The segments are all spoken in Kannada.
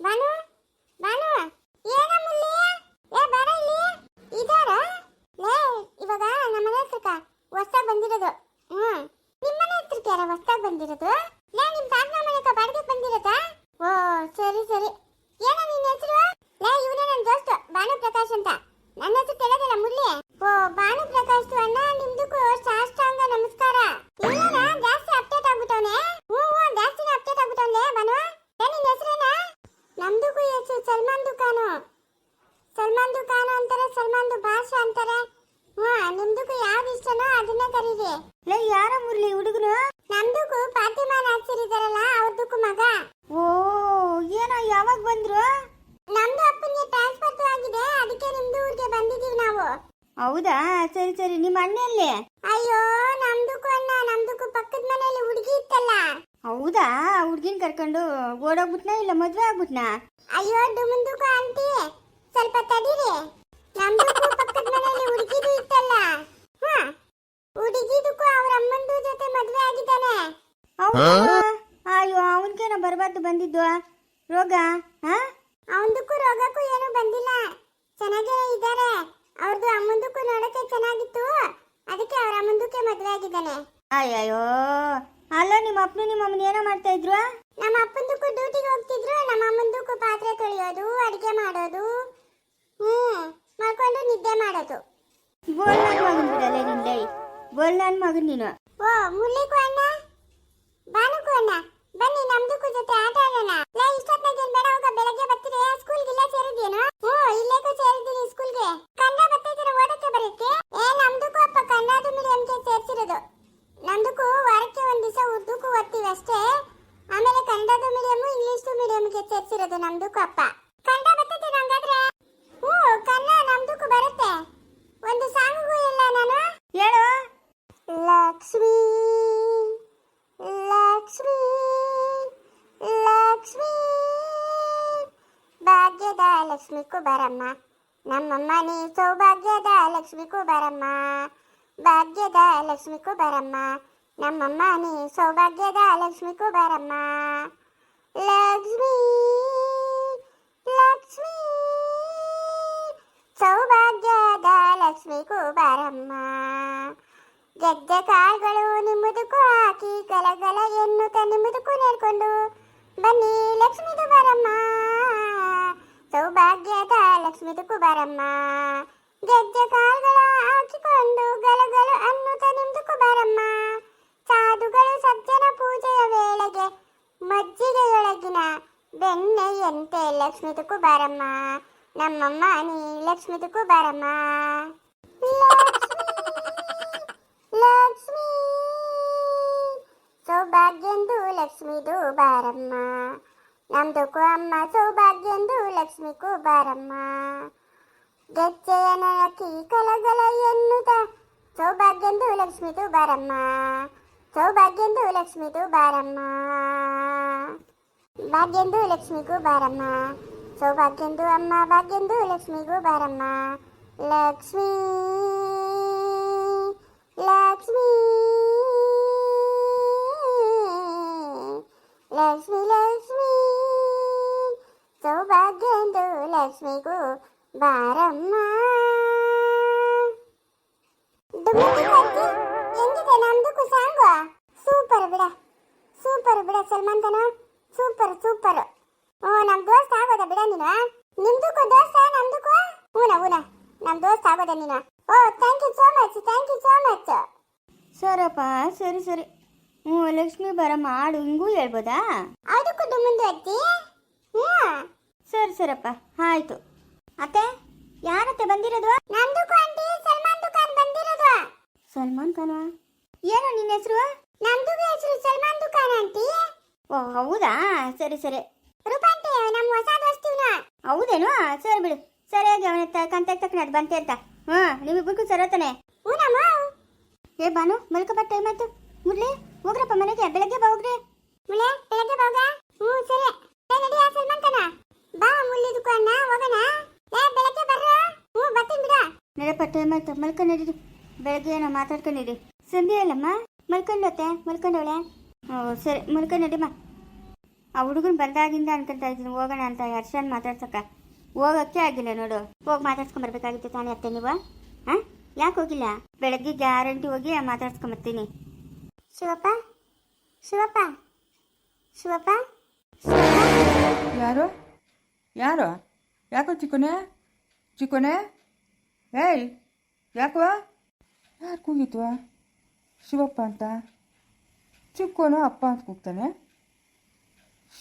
ಬಾನು ಬಾನು. ಏನ ಮುಲ್ಲಿ ಏ ಬಾರ ಇಲ್ಲಿ ಇದಾರ? ಲೇ, ಇವಾಗ ನಮ್ಮ ಮನೆ ಹತ್ರಕ್ಕ ಹೊಸ್ದಾಗ್ ಬಂದಿರೋದು. ಹ್ಮ್. ನಿಮ್ಮ ಮನೆ ಹತ್ರಕ್ಕೆ ಯಾರ ಹೊಸ್ದಾಗ್ ಬಂದಿರೋದು? ಲೇ, ನಿಮ್ ತಾತನ ಮನೆಕ ಬಾಡಿಗೆ ಬಂದಿರೋದಾ? ಓ, ಸರಿ ಸರಿ. ಏನ ನಿನ್ನ ಹೆಸರು? ಲೇ, ಇವನೇ ನನ್ನ ದೋಸ್ತು ಭಾನು ಪ್ರಕಾಶ್ ಅಂತ. ನನ್ನ ಹೆಸರು ತಿಳಿದಿಲ್ಲ ಮುಲ್ಲಿ ಓ ಭಾನು ಪ್ರಕಾಶ್ ಅಣ್ಣ ನಿಮ್ದಕ್ಕೂ ಸಾಷ್ಟಾಂಗ ನಮಸ್ಕಾರ ಏನ ಜಾಸ್ತಿ ಅಪ್ಡೇಟ್ ಆಗ್ಬಿಟ್ಟವನೆ ಹ್ಞೂ ಹ್ಞೂ ಜಾಸ್ತಿನೇ ಅಪ್ಡೇಟ್ ಆಗ್ಬಿಟ್ಟವನೆ ಭಾನು ಏ ನಿನ್ನ ಹೆಸರೇನ ನಮ್ದಕ್ಕೂ ಹೆಸರು ಸಲ್ಮಾನ್ ದುಕಾನು ಸಲ್ಮಾನ್ ದುಕಾನು ಅಂತಾರೆ ಸಲ್ಮಾನ್ ದು ಭಾಷಾ ಅಂತಾರೆ ಹ್ಞೂ ನಿಮ್ದಕ್ಕೂ ಯಾವ್ದು ಇಷ್ಟನೋ ಕರೀರಿ ಲೇ, ಯಾರ ಮುರಳಿ ಹುಡುಗನು ನಮ್ದಕ್ಕೂ ಫಾತಿಮಾ ನಾಸಿರ್ ಇದಾರಲ್ಲ ಮಗ. ಓ, ಏನೋ ಯಾವಾಗ ಬಂದ್ರು? ನಮ್ದು ಅಪ್ಪನಿಗೆ ಟ್ರಾನ್ಸ್ಫರ್ ಆಗಿದೆ, ಅದಕ್ಕೆ ನಿಮ್ದು ಊರಿಗೆ ಬಂದಿದೀವಿ ನಾವು. ಹೌದಾ? ಸರಿ ಸರಿ, ನಿಮ್ಮ ಅಣ್ಣಲ್ಲಿ? ಅಯ್ಯೋ, ನಮ್ದಕ್ಕೂ ಅಣ್ಣ, ನಮ್ದಕ್ಕೂ ಪಕ್ಕದ ಮನೆಯಲ್ಲಿ ಹುಡುಗಿ ಇತ್ತಲ್ಲ. ಹೌದಾ? ಹುಡ್ಗಿನ್ ಕರ್ಕೊಂಡು ಓಡೋಗ್ಬಿಟ್ನಾ ಇಲ್ಲ ಮದ್ವೆ ಆಗ್ಬಿಟ್ನಾ? ಅಯ್ಯೋ ದುಮುಂದುಕು ಆಂಟಿ, ಸ್ವಲ್ಪ ತಡೀರಿ. ನಮ್ದಕ್ಕೂ ಪಕ್ಕದ ಮನೆಯಲ್ಲಿ ಹುಡುಗಿದು ಇತ್ತಲ್ಲ. ಹುಡುಗಿದಕ್ಕೂ ಅವ್ರ ಅಮ್ಮಂದು ಜೊತೆ ಮದುವೆ ಆಗಿದ್ದಾನೆ. ಅಯ್ಯೋ ಅವನ್ಗೇನೋ ಬರಬಾರ್ದು ಬಂದಿದ್ದು? ರೋಗ? ಹಾ? ಅವನದಕ್ಕೂ ರೋಗಕ್ಕೂ ಏನು ಬಂದಿಲ್ಲ. ಚೆನ್ನಾಗೇ ಇದ್ದಾರೆ. ಅವ್ರದ್ದು ಅಮ್ಮಂದಕ್ಕೂ ನೋಡಕ್ಕೆ ಚೆನ್ನಾಗಿತ್ತು. ಅದಕ್ಕೆ ಅವ್ರ ಅಮ್ಮಂದಕ್ಕೆ ಮದುವೆ ಆಗಿದ್ದಾನೆ. ಅಯ್ಯಯ್ಯೋ. ಅಲ್ಲ ನಿಮ್ಮ ಅಪ್ಪನು ನಿಮ್ಮ ಅಮ್ಮನ ಏನೋ ಮಾಡ್ತಾ ಇದ್ರು? ನಮ್ಮ ಅಪ್ಪಂದಕ್ಕೂ ಡ್ಯೂಟಿಗೆ ಹೋಗ್ತಿದ್ರು. ನಮ್ಮ ಅಮ್ಮಂದಕ್ಕೂ ಪಾತ್ರೆ ತೊಳೆಯೋದು ಅಡಿಗೆ ಮಾಡೋದು. ಹ್ಮ್ ಮಾಡ್ಕೊಂಡು ನಿದ್ದೆ ಮಾಡೋದು. ಬೋಲ್ ಮಾಡಿ ಮಗನ್ ಬಿಡಲ್ಲ ನಿಂದೆ? ಬೋಲ್ ನನ್ನ ಮಗನ್ ನೀನು. ಓ, ಮುಲ್ಲಿಕು ಅಣ್ಣ? ಬಾನುಕು ಅಣ್ಣ, ಬನ್ನಿ ನಮ್ದಕ್ಕೂ ಜೊತೆ ಆಟ ಆಡೋಣ. ಲೇ ಇಷ್ಟೊತ್ತಾಗ ಏನ್ ಬೇಡ, ಹೋಗ, ಬೆಳಗ್ಗೆ ಬರ್ತೀರಿ. ಸ್ಕೂಲ್ಗೆ ಇಲ್ಲ ಸೇರಿದ್ಯೇನು ಹ್ಞೂ ಇಲ್ಲೇಗೂ ಸೇರಿದ್ದೀನಿ ಸ್ಕೂಲ್ಗೆ ಲಕ್ಷ್ಮೀ ಲಕ್ಷ್ಮೀ ಲಕ್ಷ್ಮೀ ಭಾಗ್ಯದ ಲಕ್ಷ್ಮಿ ಕುಬರಮ್ಮ ನಮ್ಮಮ್ಮ ನೀ ಸೌಭಾಗ್ಯದ ಲಕ್ಷ್ಮಿ ಕುಬರಮ್ಮ ಭಾಗ್ಯದ ಲಕ್ಷ್ಮಿ ಕುಬರಮ್ಮ ನಮ್ಮಮ್ಮ ನೀ ಸೌಭಾಗ್ಯದ ಲಕ್ಷ್ಮಿ ಕುಬರಮ್ಮ ಲಕ್ಷ್ಮೀ ಲಕ್ಷ್ಮೀ ಸೌಭಾಗ್ಯದ ಗೆದ್ದೆ ಕಾಳುಗಳು ನಿಮ್ಮದಕ್ಕೂ ಹಾಕಿ ಗಲಗಲ ಎನ್ನುತ್ತ ನಿಮ್ಮದಕ್ಕೂ ನೆಡ್ಕೊಂಡು ಬನ್ನಿ ಲಕ್ಷ್ಮಿದು ಬರಮ್ಮ ಸೌಭಾಗ್ಯದ ಲಕ್ಷ್ಮಿದಕ್ಕೂ ಬರಮ್ಮ ಗೆಜ್ಜೆ ಕಾಳುಗಳ ಹಾಕಿಕೊಂಡು ಗಲಗಲ ಅನ್ನುತ್ತ ನಿಮ್ದಕ್ಕೂ ಬರಮ್ಮ ಸಾಧುಗಳು ಸಜ್ಜನ ಪೂಜೆಯ ವೇಳೆಗೆ ಮಜ್ಜಿಗೆಯೊಳಗಿನ ಬೆಣ್ಣೆಯಂತೆ ಲಕ್ಷ್ಮಿದಕ್ಕೂ ಬರಮ್ಮ ನಮ್ಮಮ್ಮ ನೀ ಲಕ್ಷ್ಮಿದಕ್ಕೂ ಬರಮ್ಮ ಲಕ್ಷ್ಮೀ ಸೌಭಾಗ್ಯಂದು ಲಕ್ಷ್ಮಿದು ಬಾರಮ್ಮ ನಮ್ದಕ್ಕೂ ಅಮ್ಮ ಸೌಭಾಗ್ಯಂದು ಲಕ್ಷ್ಮಿಗೂ ಬಾರಮ್ಮ ಗೆಜ್ಜೆಯ ನರಕಿ ಕಲಗಲ ಎನ್ನುತ್ತ ಸೌಭಾಗ್ಯಂದು ಲಕ್ಷ್ಮಿದು ಬಾರಮ್ಮ ಸೌಭಾಗ್ಯಂದು ಲಕ್ಷ್ಮಿದು ಬಾರಮ್ಮ ಭಾಗ್ಯಂದು ಲಕ್ಷ್ಮಿಗೂ ಬಾರಮ್ಮ ಸೌಭಾಗ್ಯಂದು ಅಮ್ಮ ಭಾಗ್ಯಂದು ಲಕ್ಷ್ಮಿಗೂ ಬಾರಮ್ಮ ಲಕ್ಷ್ಮೀ ಲಕ್ಷ್ಮೀ ಸೂಪರ್ ಬಿಡ ಸಲ್ಮಾನ್ ಖಾನ ಸೂಪರ್ ಸೂಪರ್. ಓ ನಮ್ ದೋಸ್ತ ಆಗೋದ ಬಿಡ ನೀನು ನಿಮ್ದಕ್ಕೂ ದೋಸ್ತ ನಮ್ದಕ್ಕೂ ಊನ ಊನ. ನಮ್ ದೋಸ್ತ ಆಗೋದ ನೀನು. ಓ thank you so much thank you so much ಸರಪ್ಪ ಸರಿ ಸರಿ. ಹ್ಞೂ ಲಕ್ಷ್ಮಿ ಬರಮ್ಮ ಆಡು ಹಿಂಗೂ ಹೇಳ್ಬೋದಾ? ಅದಕ್ಕೂ ಮುಂದೆ ಅತ್ತಿ? ಹ್ಞೂ. ಸರಿ ಸರಪ್ಪ ಆಯ್ತು. ಅತ್ತೆ ಯಾರತ್ತೆ ಬಂದಿರೋದು? ನಮ್ದಕ್ಕೂ ಆಂಟಿ. ಸಲ್ಮಾನ್ ದುಕಾನ್ ಬಂದಿರೋದು. ಸಲ್ಮಾನ್ ಖಾನ ಏನು ನಿನ್ನ ಹೆಸರು? ನಮ್ದು ಹೆಸರು ಸಲ್ಮಾನ್ ದುಕಾನ್ ಆಂಟಿ ಓ, ಹೌದಾ? ಸರಿ ಸರಿ. ರೂಪಾಂತಿ ನಮ್ಮ ಹೊಸ ದೋಸ್ತಿವ್ನ. ಹೌದೇನು? ಸರಿ ಬಿಡು. ಸರಿಯಾಗಿ ಅವನ ಕಂತಾಗ ತಕ್ಕ ಅದು ಬಂತೆ ಅಂತ. ಹ್ಞೂ ನಿಮ್ಮಿಬ್ಬರಿಗೂ ಹ್ಞೂ ಹೂನಮ್ಮ ಏ ಬಾನು ಮಲ್ಕ ಬಟ್ಟೆ ಆಯ್ತು. ಮುರ್ಲಿ, ಹೋಗ್ರಪ್ಪ ಮನೆಗೆ. ಬೆಳಗ್ಗೆ ಬಾ, ಹೋಗ್ರಿ. ಮುಳೆ ಬೆಳಗ್ಗೆ ಬಾಗ ಹ್ಞೂ, ಸರಿ. ಏ ನಡಿಯ ಸಲ್ಮಾನ್ ಖಾನ ಬಾ ಮುಲ್ಲಿ ದುಕಾನ್ನ, ಹೋಗೋಣ. ಏ, ಬೆಳಗ್ಗೆ ಬರ್ರ. ಹ್ಞೂ, ಬರ್ತೀನಿ ಬಿಡ. ನಡಪ್ಪ ಟೈಮ್ ಆಯ್ತು. ಮಲ್ಕೊಂಡಿರಿ ಬೆಳಗ್ಗೆ ಏನೋ ಮಾತಾಡ್ಕೊಂಡಿರಿ ಸಂಧ್ಯಾ ಅಲ್ಲಮ್ಮ ಮಲ್ಕೊಂಡತ್ತೆ, ಮಲ್ಕೊಂಡವಳೆ? ಓ, ಸರಿ ಮಲ್ಕೊಂಡು ನಡಿಮ್ಮ ಆ ಹುಡುಗನ್ ಬಂದಾಗಿಂದ ಅನ್ಕೊಂತ ಇದ್ದೀನಿ, ಹೋಗೋಣ ಅಂತ. ಹರ್ಷನ್ ಮಾತಾಡ್ಸಕ್ಕ. ಹೋಗಕ್ಕೆ ಆಗಿಲ್ಲ ನೋಡು. ಹೋಗಿ ಮಾತಾಡ್ಸ್ಕೊಂಬರ್ಬೇಕಾಗಿತ್ತು ತಾನೇ ಅತ್ತೆ ನೀವು? ಹಾಂ ಯಾಕೆ ಹೋಗಿಲ್ಲ? ಬೆಳಗ್ಗೆ ಗ್ಯಾರಂಟಿ ಹೋಗಿ ಮಾತಾಡ್ಸ್ಕೊಂಬರ್ತೀನಿ ಶಿವಪ್ಪ? ಶಿವಪ್ಪ? ಶಿವಪ್ಪ? ಯಾರು? ಯಾರು? ಯಾಕೋ ಚಿಕ್ಕನೆ? ಚಿಕ್ಕನೆ? ಏಯ್, ಯಾಕೋ? ಯಾರು ಕೂಗಿತ್ತು ಶಿವಪ್ಪ ಅಂತ? ಚಿಕ್ಕೋನು ಅಪ್ಪ ಅಂತ ಕೂಗ್ತಾನೆ.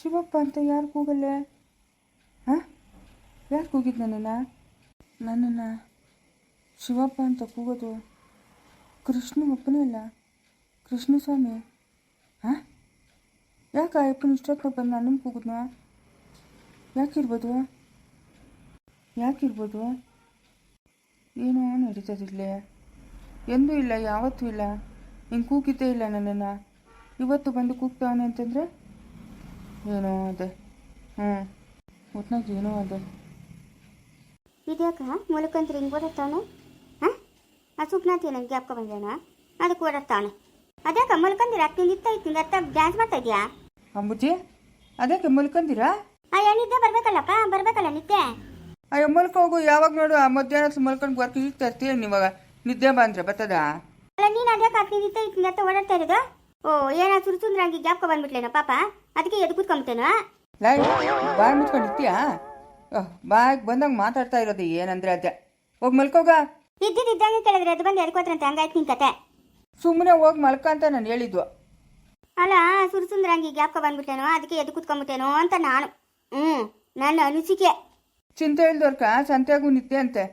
ಶಿವಪ್ಪ ಅಂತ ಯಾರು ಕೂಗಲ್ಲೇ? ಹಾಂ? ಯಾರು ಕೂಗಿದ್ದು ನನ್ನನ್ನು? ನನ್ನನ್ನು ಶಿವಪ್ಪ ಅಂತ ಕೂಗೋದು ಕೃಷ್ಣ ಒಪ್ಪನೇ ಇಲ್ಲ. ಕೃಷ್ಣ ಸ್ವಾಮಿ ಹಾಂ? ಯಾಕೆ ಆ ಅಪ್ಪನ ಇಷ್ಟೊತ್ತಿಗೆ ಬಂದು ನನ್ನನ್ನು ಕೂಗಿದ್ನ? ಯಾಕಿರ್ಬೋದು? ಯಾಕಿರ್ಬೋದು? ಏನೋ ನಡೀತದಿಲ್ಲೇ ಎಂದೂ ಇಲ್ಲ, ಯಾವತ್ತೂ ಇಲ್ಲ. ಹಿಂಗೆ ಕೂಗಿದ್ದೇ ಇಲ್ಲ ನನ್ನನ್ನು. ಇವತ್ತು ಬಂದು ಕೂಗ್ತಾವನೆ ಅಂತಂದರೆ? ಏನೋ ಅದೇ. ಹ್ಞೂ ಒಟ್ನಾಗ ಏನೋ ಅದೇ. ಇದ್ಯಾಕ? ಮುಲಕಂತ್ರ ಹಿಂಗೆ ಓಡಾಡ್ತಾವನೆ? ಹಾಂ? ಆ ಸುಪ್ನಾತಿ ನನಗೆ ಜ್ಞಾಪಕ ಬಂದೇನ ಅದಕ್ಕೆ ಓಡಾಡ್ತಾವನೆ. ಅದ್ಯಾಕ ಮಲ್ಕಂದಿರ? ಅಕ್ಕಿ ನಿಂತ ಇತ್ತು ಅತ್ತ ಡ್ಯಾನ್ಸ್ ಮಾಡ್ತಾ ಇದೆಯಾ? ಅಂಬುಜಿ ಅದಕ್ಕೆ ಮಲ್ಕಂದಿರಾ? ಆ ನಿದ್ದೆ ಬರ್ಬೇಕಲ್ಲಪ್ಪ? ಬರ್ಬೇಕಲ್ಲ ನಿದ್ದೆ? ಅಯ್ಯೋ ಮಲ್ಕ ಹೋಗು ಯಾವಾಗ ನೋಡು ಆ ಮಧ್ಯಾಹ್ನ ಮಲ್ಕೊಂಡು ವರ್ಕ್ ಈಗ ತರ್ತೀಯ ಇವಾಗ? ನಿದ್ದೆ ಬಂದ್ರೆ ಬರ್ತದ? ಅಲ್ಲ ನೀನು ಅದ್ಯಾಕ ನಿಂತ ಇತ್ತು ಓಡಾಡ್ತಾ ಇರೋದು? ಓ ಏನ ಹಂಗೆ ಜ್ಞಾಪಕ ಬಂದ್ಬಿಟ್ಲೇನೋ ಪಾಪ? ಅದಕ್ಕೆ ಎದ್ದು ಕೂತ್ಕೊಂಬಿಟ್ಟೇನೋ? ಲೈ ಬಾಯ್ ಮುಚ್ಕೊಂಡು ಇರ್ತೀಯಾ ಬಾಯಿಗೆ ಬಂದಂಗೆ ಮಾತಾಡ್ತಾ ಇರೋದು ಏನಂದ್ರೆ ಅದೇ. ಹೋಗಿ ಮಲ್ಕೋಗ. ಇದ್ದಿದ್ದಂಗೆ ಕೇಳಿದ್ರೆ ಅದು ಬಂದು ಎದ್ಕೋತ್ರಂತೆ ಹಂಗಾಯ್ತು ನಿನ್ ಕತೆ. ಸುಮ್ಮನೆ ಹೋಗಿ ಮಲ್ಕ ಅಂತ ನಾನು ಹೇಳಿದ್ವು ಅಲ್ಲ ಸುರುಸುಂದ್ರಂಗಿ ಜ್ಞಾಪಕ ಬಂದ್ಬಿಟ್ಟೇನೋ ಅದಕ್ಕೆ ಎದ್ದು ಕೂತ್ಕೊಂಬಿಟ್ಟೇನೋ ಅಂತ ನಾನು. ಹ್ಞೂ ನನ್ನ ಅನಿಸಿಕೆ. ಚಿಂತೆ ಇಲ್ದವ್ರಕ ಸಂತೆಗೂ ನಿತ್ಯ ಅಂತೆ.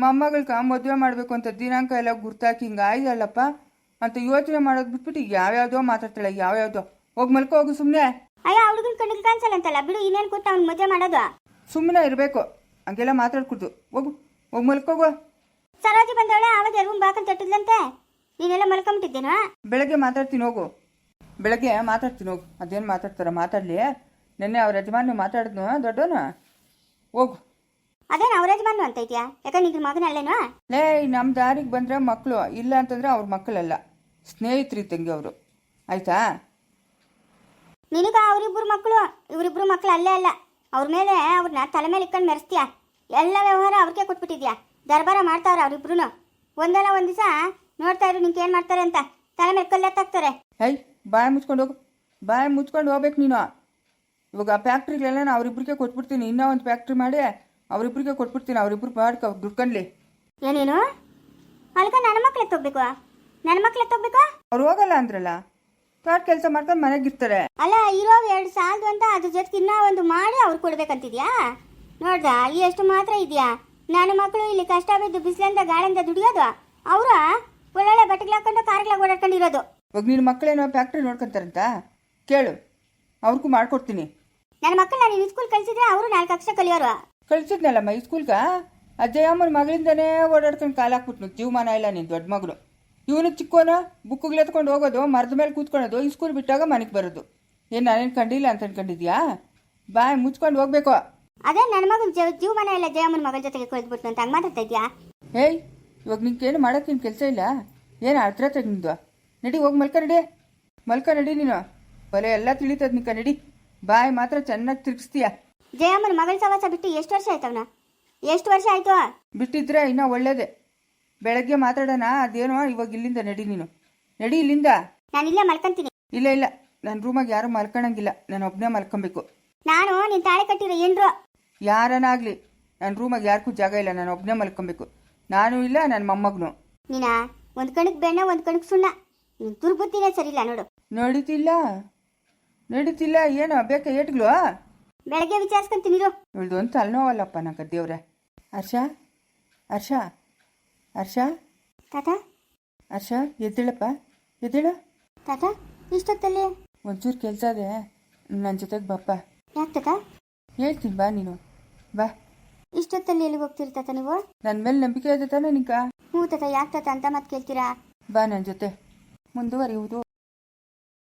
ಮೊಮ್ಮಗಳ್ಕ ಮದುವೆ ಮಾಡಬೇಕು ಅಂತ ದಿನಾಂಕ ಎಲ್ಲ ಗುರ್ತಾಕಿ ಹಿಂಗೆ ಆಯ್ದಲ್ಲಪ್ಪ ಅಂತ ಯೋಚನೆ ಮಾಡೋದು ಬಿಟ್ಬಿಟ್ಟು ಯಾವ್ಯಾವುದೋ ಮಾತಾಡ್ತಾಳೆ ಯಾವ್ಯಾವ್ದೋ. ಹೋಗಿ ಮಲ್ಕೋ ಹೋಗು ಸುಮ್ಮನೆ ಅಯ್ಯ ಹುಡುಗನ ಕಣ್ಣಿಗೆ ಕಾಣಿಸಲ್ಲ ಅಂತಲ್ಲ? ಬಿಡು ಇನ್ನೇನು ಕೂತ ಅವ್ನು ಮದುವೆ ಮಾಡೋದು. ಸುಮ್ಮನೆ ಇರಬೇಕು. ಹಂಗೆಲ್ಲ ಮಾತಾಡ್ಕೊಡ್ದು. ಹೋಗು ಹೋಗಿ ಮಲ್ಕೋಗು ಸರೋಜಿ ಬಂದವಳೆ ಆವಾಗ ಎಲ್ಗೂ ಬಾಕಲ್ ತಟ್ಟಿದ್ಲಂತೆ. ನೀನೆಲ್ಲ ಮಲ್ಕೊಂಬಿಟ್ಟಿದ್ದೇನಾ? ಬೆಳಗ್ಗೆ ಮಾತಾಡ್ತೀನಿ ಹೋಗು. ಬೆಳಗ್ಗೆ ಮಾತಾಡ್ತೀನಿ ಹೋಗು. ಅದೇನು ಮಾತಾಡ್ತಾರ ಮಾತಾಡಲಿ. ನಿನ್ನೆ ಅವ್ರ ಯಜಮಾನ ಮಾತಾಡಿದ್ನು ದೊಡ್ಡವನು ಹೋಗು. ಅದೇನು ಅವ್ರ ಬಂದು ಅಂತ ಇದೆಯಾ? ಯಾಕಂದ್ರೆ ನಿನ್ನ ಮಗನ ಅಲ್ಲೇನೋ? ಲೇ ನಮ್ಮ ದಾರಿಗೆ ಬಂದ್ರೆ ಮಕ್ಕಳು ಇಲ್ಲ ಅಂತಂದರೆ ಅವ್ರ ಮಕ್ಕಳಲ್ಲ. ಸ್ನೇಹಿತರಿ ತಂಗಿ ಅವರು. ಆಯ್ತಾ? ನಿನಗ ಅವರಿಬ್ಬರು ಮಕ್ಕಳು ಇವರಿಬ್ರು ಮಕ್ಕಳು ಅಲ್ಲೇ ಅಲ್ಲ. ಅವ್ರ ಮೇಲೆ ಅವ್ರನ್ನ ತಲೆ ಮೇಲೆ ಇಕ್ಕೊಂಡು ಮೆರೆಸ್ತೀಯ. ಎಲ್ಲ ವ್ಯವಹಾರ ಅವ್ರಿಗೆ ಕೊಟ್ಬಿಟ್ಟಿದ್ಯಾ? ದರ್ಬಾರ ಮಾಡ್ತಾವ್ರೆ ಅವ್ರಿಬ್ರು ಒಂದಲ್ಲ ಒಂದು ದಿವಸ ನೋಡ್ತಾ ಇರು ನಿಂಗೆ ಏನು ಮಾಡ್ತಾರೆ ಅಂತ. ತಲೆ ಮೇಲೆ ಕಲ್ಲೆತ್ತಾಕ್ತಾರೆ ಹೈ ಬಾಯಿ ಮುಚ್ಕೊಂಡು ಹೋಗು. ಬಾಯಿ ಮುಚ್ಕೊಂಡು ಹೋಗ್ಬೇಕು ನೀನು. ಇವಾಗ ಫ್ಯಾಕ್ಟ್ರಿಗಳೆಲ್ಲ ಅವ್ರಿಬ್ರಿಗೆ ಕೊಟ್ಬಿಡ್ತೀನಿ. ಇನ್ನೂ ಒಂದು ಫ್ಯಾಕ್ಟ್ರಿ ಮಾಡಿ ಅವರಿಬ್ರಿಗೆ ಕೊಟ್ಬಿಡ್ತೀನಿ ಅವರಿಬ್ರು ಬಾಡ್ಕ ದುಡ್ಕಂಡ್ಲಿ ಏನೇನು? ಅಲ್ಕ ನನ್ನ ಮಕ್ಳು ತಗೋಬೇಕು ನನ್ನ ಮಕ್ಳು ತಗೋಬೇಕು ಅವ್ರು ಹೋಗಲ್ಲ ಅಂದ್ರಲ್ಲ? ತೋಟ ಕೆಲಸ ಮಾಡ್ಕೊಂಡು ಮನೆಗೆ ಇರ್ತಾರೆ. ಅಲ್ಲ ಇರೋ ಎರಡು ಸಾಲದು ಅಂತ ಅದ್ರ ಜೊತೆಗೆ ಇನ್ನೂ ಒಂದು ಮಾಡಿ ಅವ್ರು ಕೊಡ್ಬೇಕಂತಿದ್ಯಾ? ನೋಡ್ದ ಎಷ್ಟು ಮಾತ್ರ ಇದೆಯಾ? ನನ್ನ ಮಕ್ಕಳು ಇಲ್ಲಿ ಕಷ್ಟ ಬಿದ್ದು ಬಿಸಿಲಿಂದ ಗಾಳಿಂದ ದುಡಿಯೋದು? ಅವರು? ಒಳ್ಳೊಳ್ಳೆ ಬಟ್ಟೆಗಳು ಹಾಕೊಂಡು ಕಾರ್ಗಳ ಓಡಾಡ್ಕೊಂಡಿರೋದು. ಇವಾಗ ನಿನ್ನ ಮಕ್ಕಳೇನೋ ಫ್ಯಾಕ್ಟ್ರಿ ನೋಡ್ಕೊಂತಾರಂತ? ಕೇಳು. ಅವ್ರಿಗೂ ಮಾಡ್ಕೊಡ್ತೀನಿ. ನನ್ನ ಮಕ್ಕಳು ನಾನು ಸ್ಕೂಲ್ ಕಳಿಸಿದ್ರೆ ಅವರು ನಾಲ್ಕು ಅಕ್ಷರ ಕಲಿಯೋರು. ಕಳ್ಸಿದ್ನಲ್ಲಮ್ಮ ಈ ಸ್ಕೂಲ್ಗ? ಅಜ್ಜಯ್ಯಮ್ಮನ ಮಗಳಿಂದನೇ ಓಡಾಡ್ಕೊಂಡು ಕಾಲಾಕ್ಬಿಟ್ನು. ಜೀವಮಾನ ಇಲ್ಲ ನೀನು ದೊಡ್ಡ ಮಗಳು. ಇವನು ಚಿಕ್ಕೋನು ಬುಕ್ಗಳು ಎತ್ಕೊಂಡು ಹೋಗೋದು ಮರದ ಮೇಲೆ ಕೂತ್ಕೊಳ್ಳೋದು ಈ ಸ್ಕೂಲ್ ಬಿಟ್ಟಾಗ ಮನೆಗೆ ಬರೋದು. ಏನು ನಾನೇನು ಕಂಡಿಲ್ಲ ಅಂತ ಅನ್ಕೊಂಡಿದ್ಯಾ? ಬಾಯ್ ಮುಚ್ಕೊಂಡು ಹೋಗ್ಬೇಕು. ಅದೇ ನನ್ನ ಮಗನ ಜೀವ ಜೀವಮಾನ ಇಲ್ಲ ಜಯಮ್ಮನ ಮಗಳ ಜೊತೆಗೆ ಕಳೆದ್ಬಿಟ್ನು ಅಂತ ಹಂಗೆ ಮಾತಾಡ್ತಾ ಇದೆಯಾ? ಏಯ್ ಇವಾಗ ನಿಂಗೇನು ಮಾಡೋಕ್ಕೆ ನಿನ್ನ ಕೆಲಸ ಇಲ್ಲ? ಏನು ಹತ್ರ ನಿಂದು? ನಡಿ ಹೋಗಿ ಮಲ್ಕ ನಡಿ. ಮಲ್ಕ ನಡಿ ನೀನು. ಬಲೆ ಎಲ್ಲ ತಿಳಿತದ ನಿಂಕ ನಡಿ. ಬಾಯ್ ಮಾತ್ರ ಚೆನ್ನಾಗಿ ತಿರ್ಗಿಸ್ತೀಯ. ಜಯಮ್ಮನ ಮಗಳ ಸವಾಸ ಬಿಟ್ಟು ಎಷ್ಟು ವರ್ಷ ಆಯ್ತವನ ಎಷ್ಟು ವರ್ಷ ಆಯ್ತು? ಬಿಟ್ಟಿದ್ರೆ ಇನ್ನೂ ಒಳ್ಳೇದೆ. ಬೆಳಗ್ಗೆ ಮಾತಾಡೋಣ ಅದೇನೋ ಇವಾಗ ಇಲ್ಲಿಂದ ನಡಿ ನೀನು. ನಡಿ ಇಲ್ಲಿಂದ. ನಾನು ಇಲ್ಲೇ ಮಲ್ಕೊಂತೀನಿ. ಇಲ್ಲ ಇಲ್ಲ. ನನ್ನ ರೂಮಾಗ ಯಾರು ಮಲ್ಕೊಳಂಗಿಲ್ಲ ನಾನು ಒಬ್ಬನೇ ಮಲ್ಕೊಬೇಕು. ನಾನು ನಿನ್ ತಾಳೆ ಕಟ್ಟಿರೋ ಏನ್ರು ಯಾರನಾಗ್ಲಿ ನನ್ನ ರೂಮಾಗ ಯಾರಿಗೂ ಜಾಗ ಇಲ್ಲ. ನಾನು ಒಬ್ಬನೇ ಮಲ್ಕೊಬೇಕು. ನಾನು ಇಲ್ಲ ನನ್ನ ಮೊಮ್ಮಗನು. ನೀನ? ಒಂದ್ ಕಣಕ್ ಬೆಣ್ಣ ಒಂದ್ ಕಣಕ್ ಸುಣ್ಣ. ನಿನ್ ದುರ್ಬುದ್ಧಿನೇ ಸರಿ ಇಲ್ಲ ನೋಡು. ನಡೀತಿಲ್ಲ. ನಡೀತಿಲ್ಲ. ಏನೋ ಬೇಕಾ ಏಟ್ಗಳು ಬೆಳಗ್ಗೆ ವಿಚಾರಿಸ್ಕೊಂತೀನಿ ಇಳ್ದು ಇವಳ್ದು ಒಂದು ತಲೆನೋವಲ್ಲಪ್ಪ ನಂಗೆ ದೇವ್ರೆ ಹರ್ಷ ಹರ್ಷ ಹರ್ಷ. ತಾತ? ಹರ್ಷ ಎದ್ದೇಳಪ್ಪ ಎದ್ದೇಳು. ತಾತ ಇಷ್ಟೊತ್ತಲ್ಲಿ? ಒಂಚೂರು ಕೆಲಸ ಇದೆ. ನನ್ನ ಜೊತೆಗೆ ಬಪ್ಪ ಯಾಕೆ ತಾತ? ಹೇಳ್ತೀನಿ ಬಾ ನೀನು. ಬಾ. ಇಷ್ಟೊತ್ತಲ್ಲಿ ಎಲ್ಲಿಗೆ ಹೋಗ್ತೀರಿ ತಾತ ನೀವು? ನನ್ನ ಮೇಲೆ ನಂಬಿಕೆ ಇದೆ ತಾನೇ ನಿಂಕ ಹ್ಞೂ ತಾತ ಯಾಕೆ ತಾತ ಅಂತ ಮತ್ತೆ ಕೇಳ್ತೀರಾ? ಬಾ ನನ್ನ ಜೊತೆ. ಮುಂದುವರಿಯುವುದು.